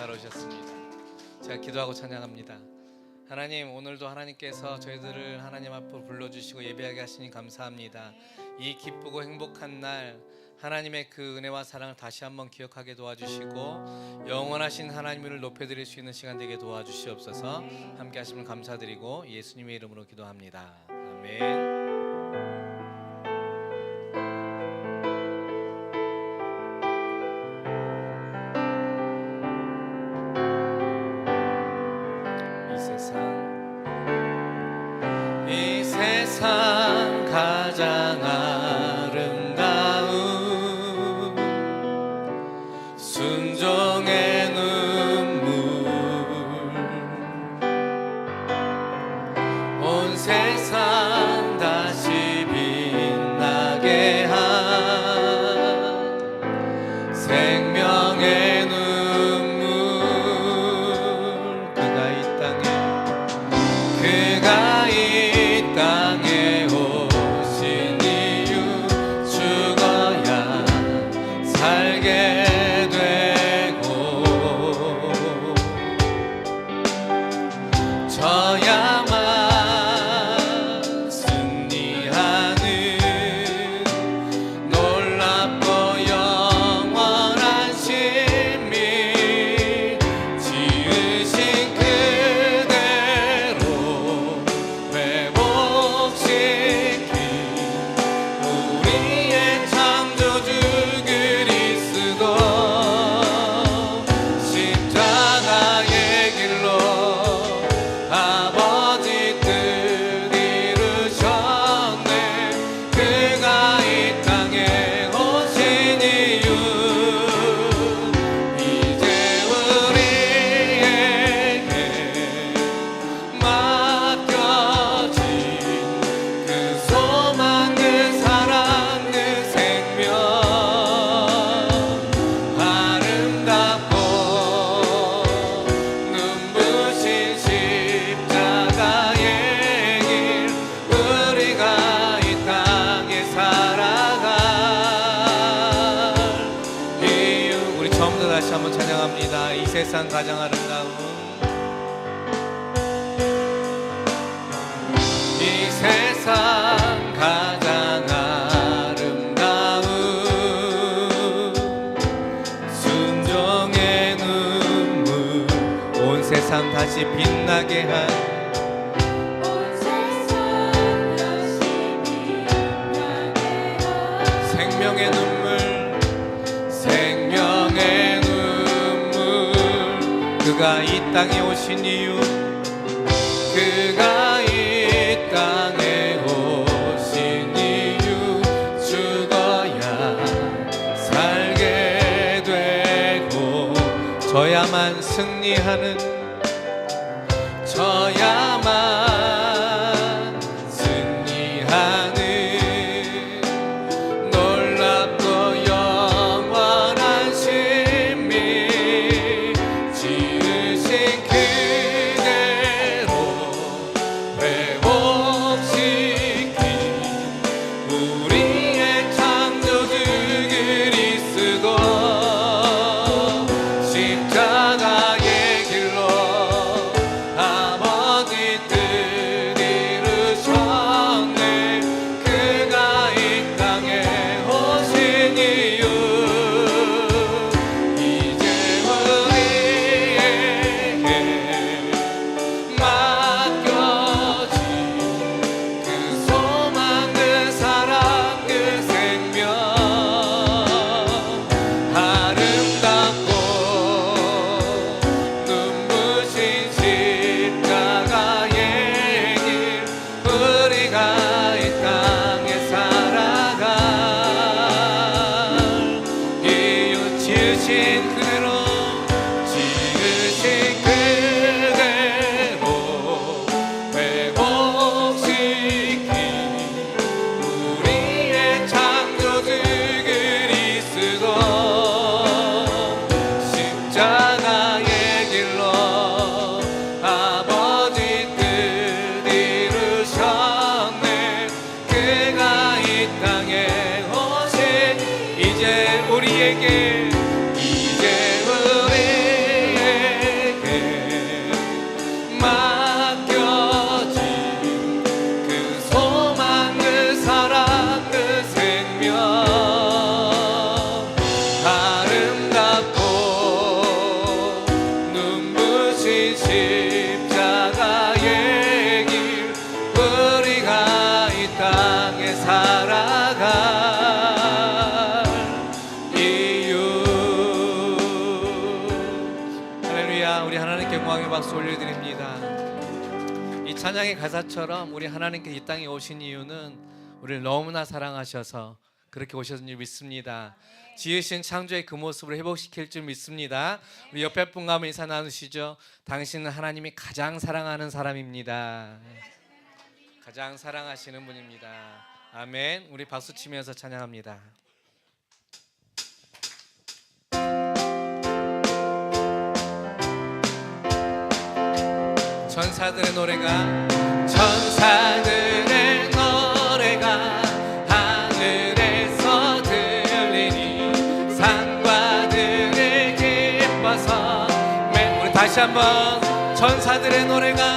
잘 오셨습니다. 제가 기도하고 찬양합니다. 하나님 오늘도 하나님께서 저희들을 하나님 앞으로 불러주시고 예배하게 하시니 감사합니다. 이 기쁘고 행복한 날 하나님의 그 은혜와 사랑을 다시 한번 기억하게 도와주시고 영원하신 하나님을 높여드릴 수 있는 시간 되게 도와주시옵소서 함께 하시면 감사드리고 예수님의 이름으로 기도합니다. 아멘. 져야 세상 가장 아름다운 이 세상 가장 아름다운 순종의 눈물 온 세상 다시 빛나게 한 땅에 오신 이유 그가 이 땅에 오신 이유 죽어야 살게 되고 저야만 승리하는 찬양의 가사처럼 우리 하나님께 이 땅에 오신 이유는 우리를 너무나 사랑하셔서 그렇게 오셨는 줄 믿습니다. 지으신 창조의 그 모습을 회복시킬 줄 믿습니다. 우리 옆에 분과 한번 인사 나누시죠. 당신은 하나님이 가장 사랑하는 사람입니다. 가장 사랑하시는 분입니다. 아멘. 우리 박수 치면서 찬양합니다 천사들의 노래가 천사들의 노래가 하늘에서 들리니 산과들을 기뻐서. 매- 우리 다시 한번 천사들의 노래가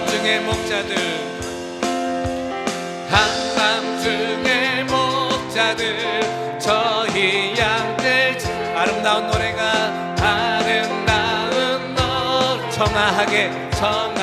밤중의 목자들. 한밤중의 목자들. 저희 양들 아름다운 노래가 아름다운 노 청아하게 청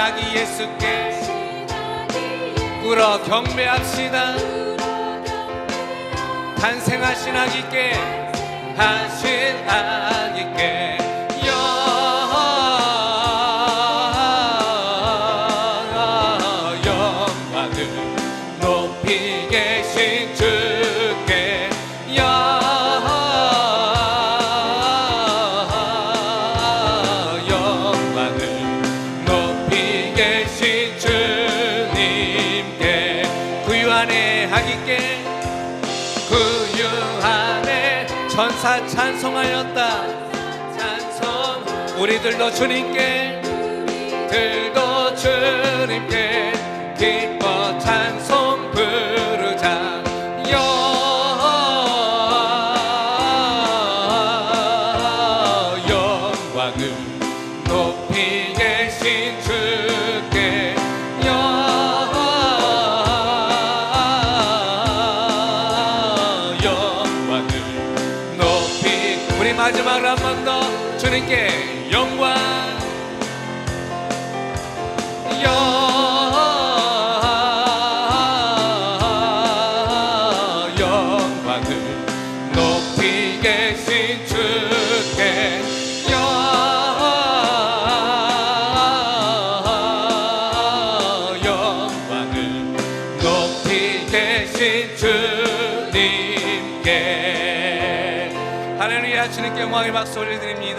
신아기 예수께 꿇어 경배합시다. 탄생하신 아기께 하신 아기께 하기께 구유 안에 천사 찬송하였다. 찬송 우리들도 주님께 들도 주 주님께. 할렐루야 주님께 영광의 박수 올려드립니다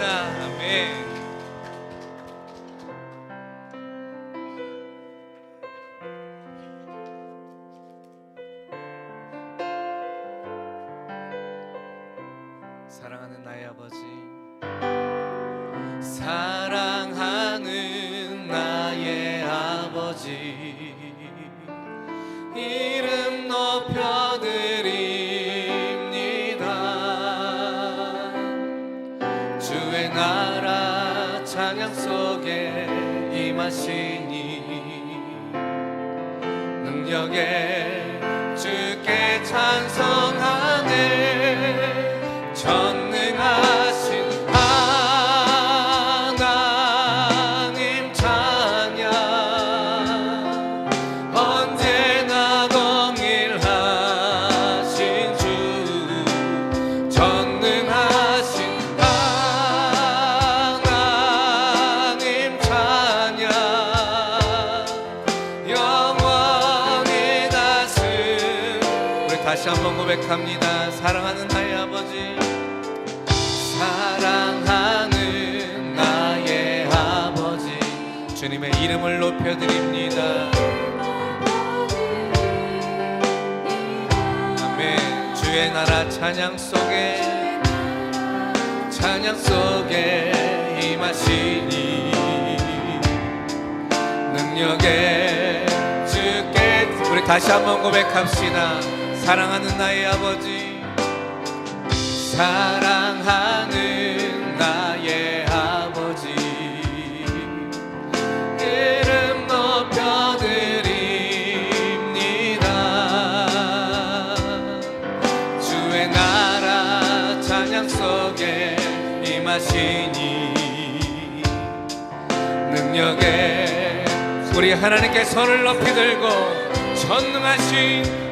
하시니. 능력에 다시 한번 고백합니다. 사랑하는 나의 아버지, 사랑하는 나의 아버지, 주님의 이름을 높여드립니다. 아멘. 주의 나라 찬양 속에 찬양 속에 임하시니 능력의 주께 우리 다시 한번 고백합시다 사랑하는 나의 아버지 사랑하는 나의 아버지. 이름 높여드립니다. 주의 나라 찬양 속에 임하시니 능력에 우리 하나님께 손을 높이 들고 전능하신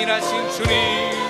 동일하신 주님